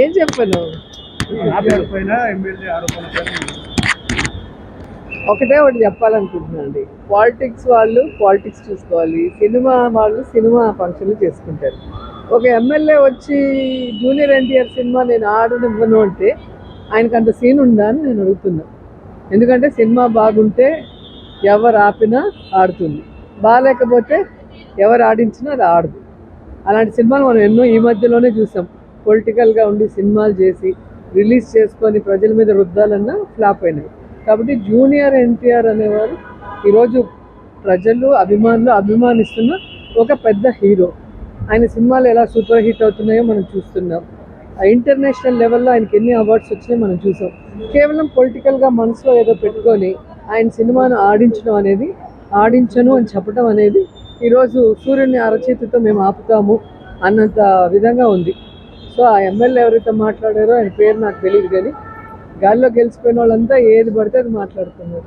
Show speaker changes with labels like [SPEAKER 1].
[SPEAKER 1] ఏం చెప్పను? ఒకటే ఒకటి చెప్పాలనుకుంటున్నాను అండి. పాలిటిక్స్ వాళ్ళు పాలిటిక్స్ చూసుకోవాలి. సినిమా వాళ్ళు సినిమా ఫంక్షన్లు చేసుకుంటారు. ఒక ఎమ్మెల్యే వచ్చి జూనియర్ ఎన్టీఆర్ సినిమా నేను ఆడనివ్వను అంటే ఆయనకు అంత సీన్ ఉందా అని నేను అడుగుతున్నా. ఎందుకంటే సినిమా బాగుంటే ఎవరు ఆపినా ఆడుతుంది. బాగాలేకపోతే ఎవరు ఆడించినా అది ఆడదు. అలాంటి సినిమాలు మనం ఎన్నో ఈ మధ్యలోనే చూసాం. పొలిటికల్గా ఉండి సినిమాలు చేసి రిలీజ్ చేసుకొని ప్రజల మీద రుద్దాలన్నా ఫ్లాప్ అయినాయి. కాబట్టి జూనియర్ ఎన్టీఆర్ అనేవారు ఈరోజు ప్రజలు అభిమానులు అభిమానిస్తున్న ఒక పెద్ద హీరో ఆయన సినిమాలు ఎలా సూపర్ హిట్ అవుతున్నాయో మనం చూస్తున్నాం. ఆ ఇంటర్నేషనల్ లెవెల్లో ఆయనకి ఎన్ని అవార్డ్స్ వచ్చినాయో మనం చూసాం. కేవలం పొలిటికల్గా మనసులో ఏదో పెట్టుకొని ఆయన సినిమాను ఆడించడం అనేది ఆడించను అని చెప్పడం అనేది ఈరోజు సూర్యుని అరచేతితో మేము ఆపుతాము అన్నంత విధంగా ఉంది. సో ఆ ఎమ్మెల్యే ఎవరైతే మాట్లాడారో ఆయన పేరు నాకు తెలియదు కానీ గాల్లో గెలిచిపోయిన వాళ్ళంతా ఏది పడితే అది మాట్లాడుతున్నారు.